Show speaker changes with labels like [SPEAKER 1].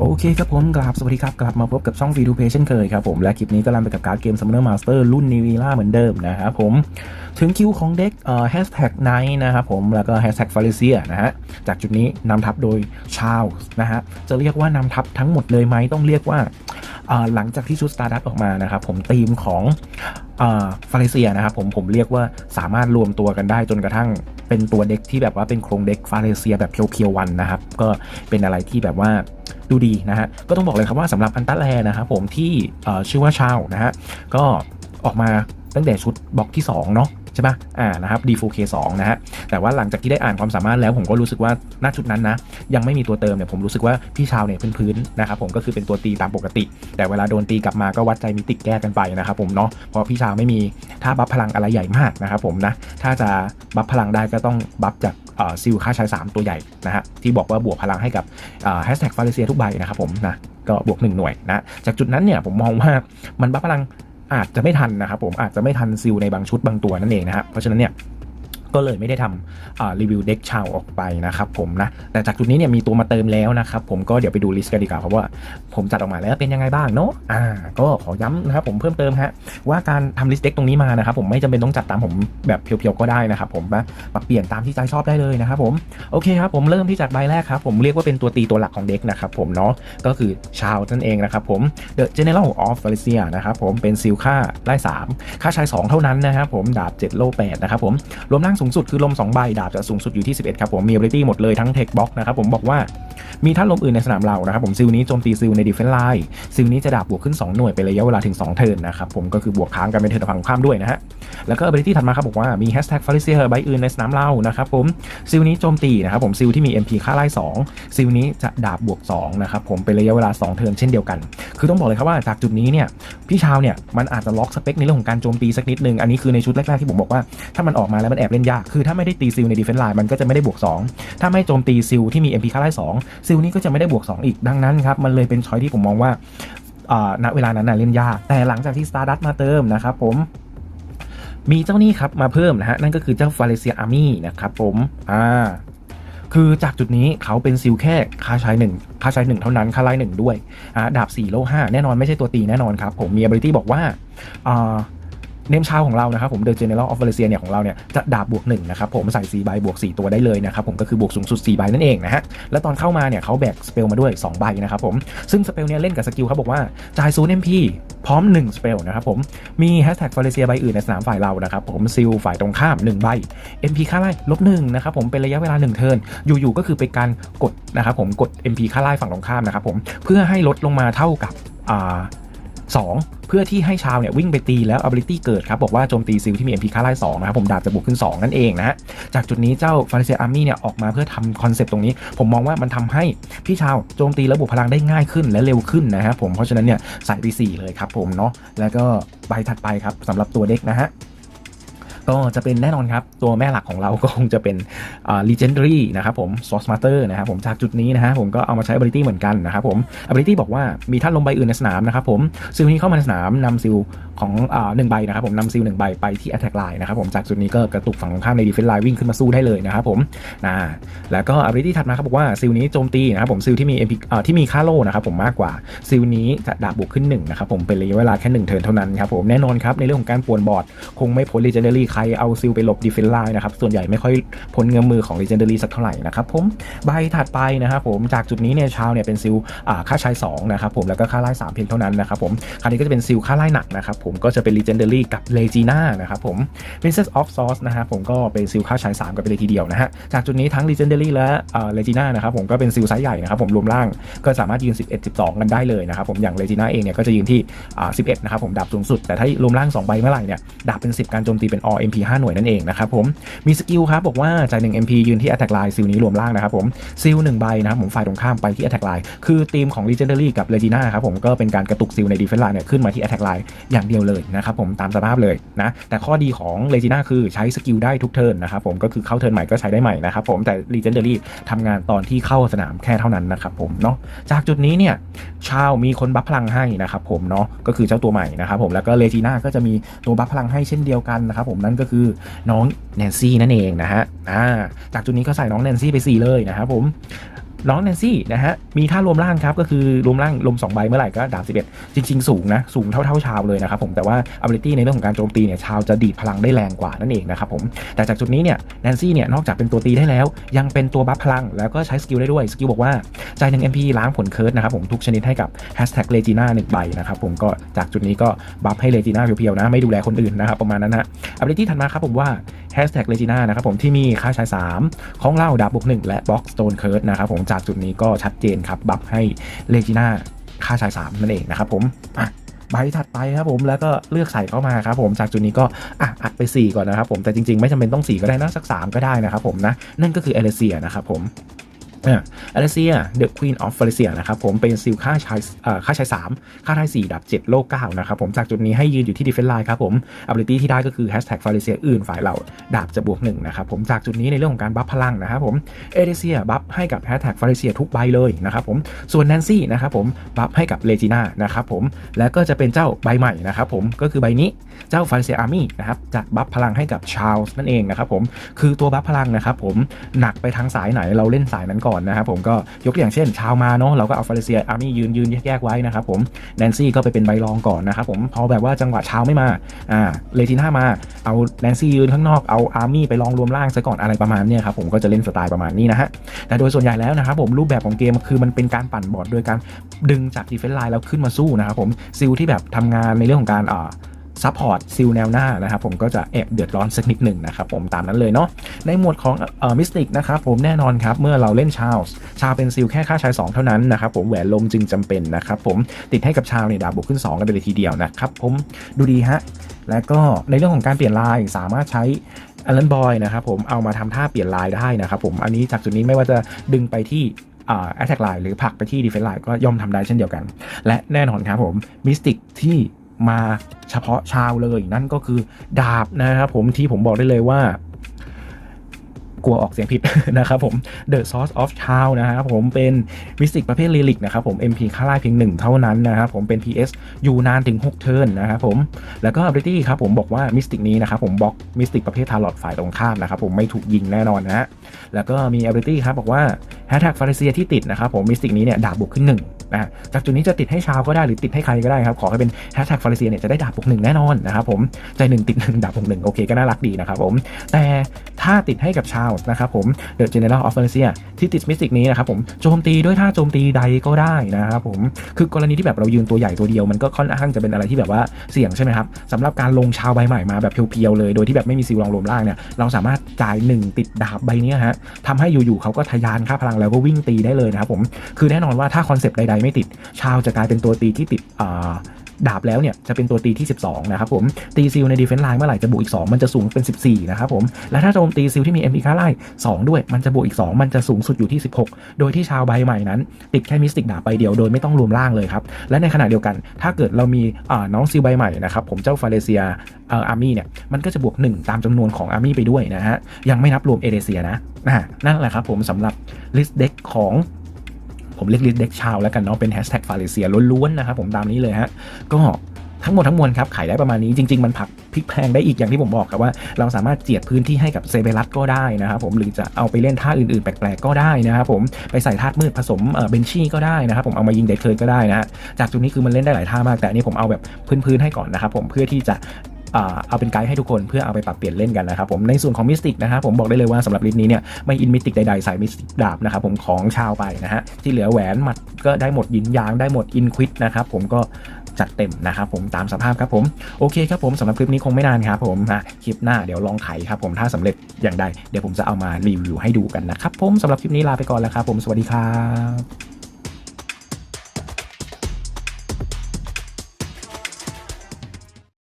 [SPEAKER 1] โอเคครับผมกราบสวัสดีครับ กลับมาพบกับช่องฟีดูเพเช่นเคยครับผม และคลิปนี้ก็ลันไปกับการ์ดเกม Summoner Master รุ่นนิวีล่าเหมือนเดิมนะครับผม ถึงคิวของเด็กเอ่อแฮชแท็กไนนะครับผม แล้วก็แฮชแท็กฟาริเซียนะฮะ จากจุดนี้นำทัพโดยชาวนะฮะ จะเรียกว่านำทัพทั้งหมดเลยไหมต้องเรียกว่าเอ่อหลังจากที่ชุด Stardust ออกมานะครับผมธีมของ ฟาริเซียนะครับผมผมเรียกว่าสามารถรวมตัวกันได้จนกระทั่งเป็นตัวเด็กที่แบบว่าเป็นโครงเด็กฟาริเซียแบบเพียวๆวันนะครับ ก็เป็นอะไรที่แบบว่าดูดีนะฮะก็ต้องบอกเลยครับว่าสำหรับอันตัแลนะครับผมที่ชื่อว่าชาวนะฮะก็ออกมาตั้งแต่ชุดบล็อกที่2เนาะ ใช่ปะอ่า นะครับ D4K2 นะฮะ แต่ว่าหลังจากที่ได้อ่านความสามารถแล้วผมก็รู้สึกว่าณชุดนั้นนะ ยังไม่มีตัวเติมเนี่ยผมรู้สึกว่าพี่ชาวเนี่ยพื้นๆนะครับผมก็คือเป็นตัวตีตามปกติ แต่เวลาโดนตีกลับมาก็วัดใจมิติแก้กันไปนะครับผมเนาะ เพราะพี่ชาวไม่มีท่าบัฟพลังอะไรใหญ่มากนะครับผมนะ ถ้าจะบัฟพลังได้ก็ต้องบัฟจากซิลค่าใช้3ตัวใหญ่นะฮะที่บอกว่าบวกพลังให้กับแฮชแท็กฟาริเซียทุกใบนะครับผมนะก็บวก 1 หน่วยนะจากจุดนั้นเนี่ยผมมองว่ามันบัฟพลัง อาจจะไม่ทันนะครับผมอาจจะไม่ทันซิลในบางชุดบางตัวนั่นเองนะครับเพราะฉะนั้นเนี่ย ก็เลยไม่ได้ทำรีวิวเด็กชาวออกไปนะครับผมนะแต่จากจุดนี้เนี่ยมีตัวมาเติมแล้วนะครับผมก็เดี๋ยวไปดูลิสต์กันดีกว่าเพราะว่าผมจัดออกมาแล้วเป็นยังไงบ้างเนาะอ่าก็ขอย้ำนะครับผมเพิ่มเติมฮะว่าการทำลิสต์เด็กตรงนี้มานะครับผมไม่จำเป็นต้องจัดตามผมแบบเพียวๆก็ได้นะครับผมนะปรับเปลี่ยนตามที่ใจชอบได้เลยนะครับผมโอเคครับผมเริ่มที่จากใบแรกครับผมเรียกว่าเป็นตัวตีตัวหลักของเด็กนะครับผมเนาะก็คือชาวนั่นเองนะครับผม The General of Valencia นะครับผมเป็นซิลค่าไล่3ค่าใช้2เท่านั้นนะครับผมดาบ 7 โล8นะครับผมรวมร่างสูงสุดคือลม2ใบดาบจะสูงสุดอยู่ที่ 11 ครับผม มี ability หมดเลยทั้ง Tech Box นะครับผมบอกว่ามีท่านลมอื่นในสนามเรานะครับผมซิลนี้โจมตีซิลใน Defense Line ซิลนี้จะดาบบวกขึ้น 2 หน่วยเป็นระยะเวลาถึง 2 เทิร์นนะครับผมก็คือบวกค้างกันเป็นเทิร์นฝั่งข้ามด้วยนะฮะแล้วก็ ability ถัดมาครับบอกว่ามี Hashtag f a r i s i a ใบอื่นในสนามเรานะครับผมซิลนี้โจมตีนะครับผมซิลที่มี MP ค่าไล่2ซิลนี้จะดาบบวก2นะครับผมเป็นระยะเวลา 2 เทิร์นเช่นเดียวกัน คือต้องบอกเลยครับว่าจากจุดนี้เนี่ยพี่ชาวเนี่ยมันอาจจะล็อกสเปคในเรื่องของการโจมตีสักนิดนึงอันนี้คือในชุดแรกๆที่ผมบอกว่าถ้ามันออกมาแล้วมันแอบเล่นยาก คือถ้าไม่ได้ตีซิลในดีเฟนส์ไลน์มันก็จะไม่ได้บวก 2 ถ้าไม่โจมตีซิลที่มี MP ค่าไล่2ซิลนี้ก็จะไม่ได้บวก 2 อีกดังนั้นครับมันเลยเป็นช้อยที่ผมมองว่าณเวลานั้นน่ะเล่นยาก แต่หลังจากที่ Stardust มาเติมนะครับผมมีเจ้านี่ครับมาเพิ่มนะฮะ นั่นก็คือเจ้าฟาเลเซียอาร์มี่นะครับผม อ่า คือจากจุดนี้เขาเป็นซิลแค่ค่าใช้หนึ่งค่าใช้หนึ่งเท่านั้นค่าไล่หนึ่งด้วยอ่าดาบ 4 โล5แน่นอนไม่ใช่ตัวตีแน่นอนครับ ผมมี ability บอกว่าอ่า เนมชาวของเรานะครับผม The General of Valencia เซียเนี่ยของเราเนี่ยจะดาบบวก1นะครับผมใส่4ใบบวก 4 ตัวได้เลยนะครับผมก็คือบวกสูงสุด4ใบนั่นเองนะฮะแล้วตอนเข้ามาเนี่ยเขาแบกสเปลมาด้วย2ใบนะครับผมซึ่งสเปลเนี่ยเล่นกับสกิลเขาบอกว่าจ่ายซูน MP พร้อม1สเปลนะครับผมมี Hashtag Valencia ใบอื่นในสนามฝ่ายเรานะครับผมซิลฝ่ายตรงข้าม1ใบ MP ค่าไล่ลบหนึ่งนะครับผมเป็นระยะเวลา 1 เทิร์นอยู่ๆก็คือเป็นการกดนะครับผมกด MP ค่าไล่ฝั่งตรงข้ามนะครับผมเพื่อให้ลดลงมาเท่ากับ อ่าสองเพื่อที่ให้ชาวเนี่ยวิ่งไปตีแล้ว ability เกิดครับบอกว่าโจมตีซิลที่มี MP ค่าไล่2นะครับผมดาบจะบวกขึ้น 2 นั่นเองนะฮะจากจุดนี้เจ้าฟาริเซียอาร์มี่เนี่ยออกมาเพื่อทำคอนเซปต์ตรงนี้ ผมมองว่ามันทำให้พี่ชาวโจมตีแล้วบวกพลังได้ง่ายขึ้นและเร็วขึ้นนะครับผมเพราะฉะนั้นเนี่ยใส่ไป4เลยครับผมเนาะแล้วก็ใบถัดไปครับสำหรับตัวเด็กนะฮะ ก็จะเป็นแน่นอนครับ ตัวแม่หลักของเราก็คงจะเป็นอ่า legendary นะครับผม source master นะครับผมจากจุดนี้นะฮะผมก็เอามาใช้ ability เหมือนกันนะครับผม ability บอกว่ามีท่านลงใบอื่นในสนามนะครับผมซิลนี้เข้ามาในสนามนำซิล ของหนึ่งใบนะครับผมนำซิลหนึ่งใบไปที่ attack line นะครับผมจากจุดนี้ก็กระตุกฝั่งตรงข้ามใน defense line วิ่งขึ้นมาสู้ได้เลยนะครับผมนะแล้วก็ ability ถัดมาครับบอกว่าซิลนี้โจมตีนะครับผมซิลที่มี MP อ่าที่มีค่าโล่นะครับผมมากกว่าซิลนี้จะดาบบวกขึ้นหนึ่งนะครับผมเป็นระยะเวลาแค่หนึ่งเทิร์นเท่านั้นครับผมแน่นอนครับในเรื่องของการป่วนบอร์ดคงไม่พ้น legendary ใครเอาซิลไปหลบ defense line นะครับส่วนใหญ่ไม่ค่อยพ้นเงื้อมมือของ legendary สักเท่าไหร่นะครับผมใบถัดไปนะครับผมจากจุดนี้เนี่ยชาวเนี่ยเป็นซิลอ่าค่าใช้2นะครับผมแล้วก็ค่าไล่3เพียงเท่านั้นนะครับผมคราวนี้ก็จะเป็นซิลค่าไล่หนักนะครับผมก็จะเป็น legendary กับ legina นะครับผม princess of sauce นะครับผมก็เป็นซิลค่าใช้3กันไปเลยทีเดียวนะฮะ จากจุดนี้ทั้ง legendary และอ่า legina นะครับผมก็เป็นซิลไซส์ใหญ่นะครับผมรวมร่างก็สามารถยืน 11 12 กันได้เลยนะครับผมอย่าง legina เองเนี่ยก็จะยืนที่อ่า11 นะครับผมดาบสูงสุด แต่ถ้ารวมร่าง2ใบเมื่อไหร่เนี่ยดาบเป็น 10 การโจมตีเป็น all MP 5 หน่วยนั่นเองนะครับผมมีสกิลครับบอกว่าจ่าย1 MP ยืนที่ attack line ซิลนี้รวมร่างนะครับผมซิล1ใบนะครับผมฝ่ายตรงข้ามไปที่ attack line คือทีมของ legendary กับ legina ครับผมก็เป็นการกระตุกซิลใน defense line เนี่ยขึ้นมาที่ attack line อย่างเดียวเลยนะครับผมตามสภาพเลยนะแต่ข้อดีของ legina คือใช้สกิลได้ทุกเทิร์นนะครับผมก็คือเข้าเทิร์นใหม่ก็ใช้ได้ใหม่นะครับผมแต่ legendary ทำงานตอนที่เข้าสนามแค่เท่านั้นนะครับผมเนาะจากจุดนี้เนี่ยชาวมีคนบัฟพลังให้นะครับผมเนาะก็คือเจ้าตัวใหม่นะครับผมแล้วก็ legina ก็จะมีตัวบัฟพลังให้เช่นเดียวกันนะครับผมนั่นก็คือน้องแนนซี่นั่นเองนะฮะอ่าจากจุดนี้ก็ใส่น้องแนนซี่ไป4เลยนะครับผม น้องแนนซี่นะฮะ มีท่ารวมร่างครับ ก็คือรวมร่างลม2ใบเมื่อไหร่ก็ดาบ11 จริง ๆ สูงนะ สูงเท่าเท่าชาวเลยนะครับผม แต่ว่า ability ในเรื่องของการโจมตีเนี่ยชาวจะดีดพลังได้แรงกว่านั่นเองนะครับผม แต่จากจุดนี้เนี่ยแนนซี่เนี่ยนอกจากเป็นตัวตีได้แล้ว ยังเป็นตัวบัฟพลังแล้วก็ใช้สกิลได้ด้วย สกิลบอกว่าจ่ายหนึ่ง MP ล้างผลเคิร์ดนะครับผมทุกชนิดให้กับ hashtag Regina หนึ่งใบนะครับผมก็จากจุดนี้ก็บัฟให้ Regina เพียวๆนะไม่ดูแลคนอื่นนะครับประมาณนั้นนะ ability ถัดมาครับผมว่า hashtag Regina นะครับผมที่มีค่าใช้3ของเล่าดาบบวกหนึ่งและ box stone curse นะครับผมจากจุดนี้ก็ชัดเจนครับ บัฟให้เลจิน่าค่าใช้3นั่นเองนะครับผมอะใบถัดไปครับผมแล้วก็เลือกใส่เข้ามาครับผมจากจุดนี้ก็อะอัดไป 4 ก่อนนะครับผมแต่จริงๆ ไม่จำเป็นต้อง 4 ก็ได้นะสัก 3 ก็ได้นะครับผมนะนั่นก็คือเอเลเซียนะครับผม อเลเซีย The Queen of f a l e c i a นะครับผมเป็นซิลค่าชายเอ่อค่าชาย 3 ค่าได้4ดับ 7 โลก9นะครับผมจากจุดนี้ให้ยืนอยู่ที่ Defense Line ครับผม ability ที่ได้ก็คือ Hashtag f a l e c i a อื่นฝ่ายเราดาบจะบวก1นะครับผมจากจุดนี้ในเรื่องของการบัฟพลังนะครับผมเอเลเซียบัฟให้กับ Hashtag f a l e c i a ทุกใบเลยนะครับผมส่วน Nancy นะครับผมบัฟให้กับ Regina นะครับผมแล้วก็จะเป็นเจ้าใบใหม่นะครับผมก็คือใบนี้เจ้า f a l e c i a Army นะครับจะบัฟพลังให้กับชา l ส์นั่นเองนะครับผมคือตัวบัฟพลังนะครับผมหนักไปทางสายไหนเราเล่นสายนั้นก่อนนะครับผมก็ยกตัวอย่างเช่น ชาวมาเนาะเราก็เอาฟาเลเซียอาร์มี่ยืนยืนแยกไว้นะครับผมแนนซี่ก็ไปเป็นใบรองก่อนนะครับผมพอแบบว่าจังหวะชาวไม่มาอ่าเลติน่ามาเอาแนนซี่ยืนข้างนอกเอาอาร์มี่ไปลองรวมร่างซะก่อนอะไรประมาณนี้ครับผมก็จะเล่นสไตล์ประมาณนี้นะฮะแต่โดยส่วนใหญ่แล้วนะครับผมรูปแบบของเกมคือมันเป็นการปั่นบอร์ดโดยการดึงจากดีเฟนส์ไลน์แล้วขึ้นมาสู้นะครับผมซิลที่แบบทำงานในเรื่องของการอ่า ซัพพอร์ตซิลแนวหน้านะครับผมก็จะแอบเดือดร้อนสักนิดหนึ่งนะครับผมตามนั้นเลยเนาะในหมวดของเอ่อมิสติกนะครับผมแน่นอนครับเมื่อเราเล่นชาวส์ชาวเป็นซิลแค่ค่าใชาย2เท่านั้นนะครับผมแหวนลมจึงจำเป็นนะครับผมติดให้กับชาวเนี่ยดาบบวกขึ้น 2 กันไปเลยทีเดียวนะครับผมดูดีฮะและก็ในเรื่องของการเปลี่ยนลายสามารถใช้อ l ลนบอยนะครับผมเอามาทำท่าเปลี่ยนลายได้นะครับผมอันนี้จากจุดนี้ไม่ว่าจะดึงไปที่แอ่า attack line หรือผลักไปที่ defense line ก็ย่อมทำได้เช่นเดียวกัน และแน่นอนครับผมมิสติกที่ มาเฉพาะชาวเลยนั่นก็คือดาบนะครับผมที่ผมบอกได้เลยว่า กลัวออกเสียงผิดนะครับผม The Source of c h a o นะครับผมเป็นมิสติกประเภท Relic นะครับผม MP ค่าไล่เพียงหนึ่งเท่านั้นนะครับผมเป็น PS อยู่นานถึง 6 เทิร์นนะครับผม แล้วก็ Ability ครับผมบอกว่ามิสติกนี้นะครับผมบล็อกมิสติกประเภททารอดฝ่ายตรงข้ามนะครับผมไม่ถูกยิงแน่นอนนะฮะแล้วก็มี Ability ครับบอกว่า h a s h t a g f a r i s i a ที่ติดนะครับผมมิสติกนี้เนี่ยดาบบวกขึ้นหนึ่งนะจากจุดนี้จะติดให้ชาวก็ได้หรือติดให้ใครก็ได้ครับ ขอให้เป็น h a s h t a g f a r i s i a เนี่ยจะได้ดาบบวกหนึ่งแน่นอนนะครับผม ใจหนึ่งติดหนึ่งดาบบวกหนึ่งโอเคก็น่ารักดีนะครับผม แต่ถ้าติดให้กับชาวนะครับผม The General of f a r i s i a ที่ติดมิสติกนี้นะครับผมโจมตีด้วยท่าโจมตีใดก็ได้นะครับผมคือกรณีที่แบบเรายืนตัวใหญ่ตัวเดียวมันก็ค่อนข้างจะเป็นอะไรที่แบบว่าเสี่ยงใช่ไหมครับสำหรับการลงชาวใบใหม่มาแบบเพียวๆเลย โดยที่แบบไม่มีซิลรองรวมล่างเนี่ยเราสามารถจ่ายหนึ่งติดดาบใบนี้ฮะทำให้อยู่ๆเขาก็ทะยานค่าพลังแล้วก็วิ่งตีได้เลยนะครับผมคือแน่นอนว่าถ้าคอนเซปต์ใดๆไม่ติดชาวจะกลายเป็นตัวตีที่ติดอ่า ดาบแล้วเนี่ยจะเป็นตัวตีที่ 12 นะครับผมตีซิลในดีเฟน s ์ไลน์เมื่อไหร่จะบวกอีก 2 มันจะสูงเป็น 14 นะครับผมและถ้าโจมตีซิลที่มี MP ค่าไล่2ด้วยมันจะบวกอีก 2 มันจะสูงสุดอยู่ที่ 16 โดยที่ชาวใบใหม่นั้น ติดแค่มิสติกดาบใบเดียวโดยไม่ต้องรวมล่างเลยครับและในขณะเดียวกัน ถ้าเกิดเรามีน้องซิลใบใหม่นะครับผมเจ้าฟาเลเซียอาร์มี่เนี่ยมันก็จะบวก 1 ตามจำนวนของอาร์มี่ไปด้วยนะฮะยังไม่นับรวมเอเดเซียนะนั่นแหละครับผมสำหรับลิสต์เด็กของ ผมเรียกลิสต์เด็กชาวแล้วกันเนาะเป็นแฮชแท็กฟาเลเซียล้วนๆนะครับผมตามนี้เลยฮะก็ทั้งหมดทั้งมวลครับขายได้ประมาณนี้จริง ๆ มันผักพลิกแพงได้อีกอย่างที่ผมบอกครับว่า เราสามารถเจียดพื้นที่ให้กับเซเบรัสก็ได้นะครับผมหรือจะเอาไปเล่นท่าอื่นๆ แปลกๆก็ได้นะครับผมไปใส่ธาตุมืดผสมเบนชี่ก็ได้นะครับผมเอามายิงเด็กเคยก็ได้นะฮะจากจุดนี้คือมันเล่นได้หลายท่ามากแต่อันนี้ผมเอาแบบพื้นๆให้ก่อนนะครับผมเพื่อที่จะ เอาเป็นไกด์ให้ทุกคนเพื่อเอาไปปรับเปลี่ยนเล่นกันนะครับผมในส่วนของมิสติกนะครับผมบอกได้เลยว่าสำหรับลิสต์นี้เนี่ยไม่อินมิสติกใดๆใส่มิสติกดาบนะครับผมของชาวไปนะฮะที่เหลือแหวนหมัดก็ได้หมดยินยางได้หมดอินควิดนะครับผมก็จัดเต็มนะครับผมตามสภาพครับผมโอเคครับผมสำหรับคลิปนี้คงไม่นานครับผมอะคลิปหน้าเดี๋ยวลองไขครับผมถ้าสำเร็จอย่างใดเดี๋ยวผมจะเอามารีวิวให้ดูกันนะครับผมสำหรับคลิปนี้ลาไปก่อนแล้วครับผมสวัสดีครับ